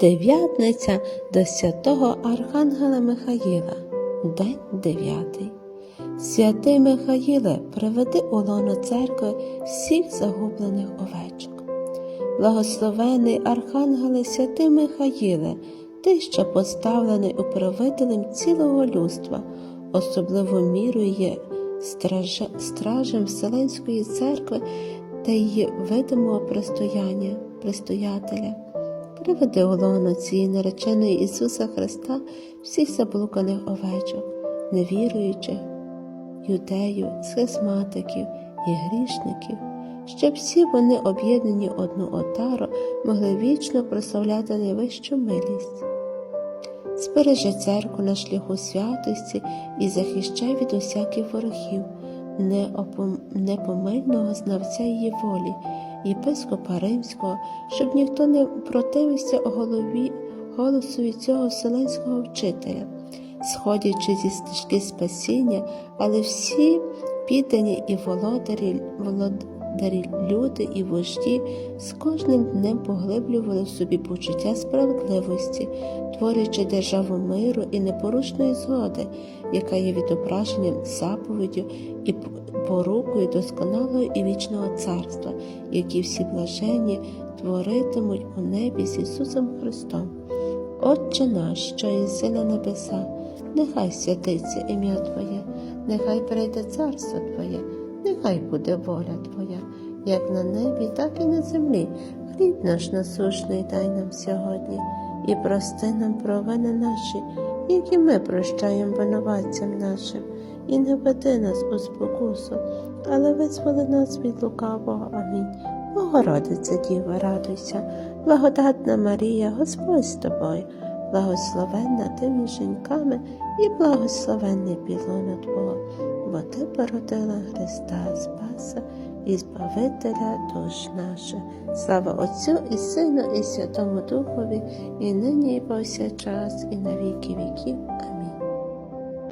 Дев'ятниця до святого Архангела Михаїла, день дев'ятий. Святий Михаїле, приведи у лоно церкви всіх загублених овечок. Благословений Архангеле святий Михаїле, ти, що поставлений управителем цілого людства, особливо мірою є стража- стражем Вселенської церкви та її видимого пристояння, пристоятеля. Приведи у лоно цієї нареченої Ісуса Христа всіх заблуканих овечок, невіруючих, юдеїв, схизматиків і грішників, щоб всі вони, об'єднані одну отару, могли вічно прославляти найвищу милість. Збережи церкву на шляху святості і захищай від усяких ворогів, непомильного знавця її волі, єпископа Римського, щоб ніхто не противився голові голосу цього вселенського вчителя, сходячи зі стежки спасіння, але всі піддані і володарі, володарі люди і вожді з кожним днем поглиблювали в собі почуття справедливості, творячи державу миру і непорушної згоди, яка є відображенням заповіддю і порукою досконалого і вічного царства, які всі блаженні творитимуть у небі з Ісусом Христом. Отче наш, що єси на небеса, нехай святиться ім'я Твоє, нехай прийде царство Твоє, нехай буде воля Твоя, як на небі, так і на землі. Хліб наш насущний дай нам сьогодні, і прости нам провини наші, які ми прощаємо винуватцям нашим, і не веди нас у спокусу, але визволи нас від лукавого. Амінь. Богородиця Діва, радуйся, благодатна Марія, Господь з тобою, благословенна ти між жінками і благословенний пілона Твого, бо ти породила Христа Спаса і Збавителя душ наша. Слава Отцю і Сину, і Святому Духові, і нині, і повсякчас, і на віки віків. Амінь.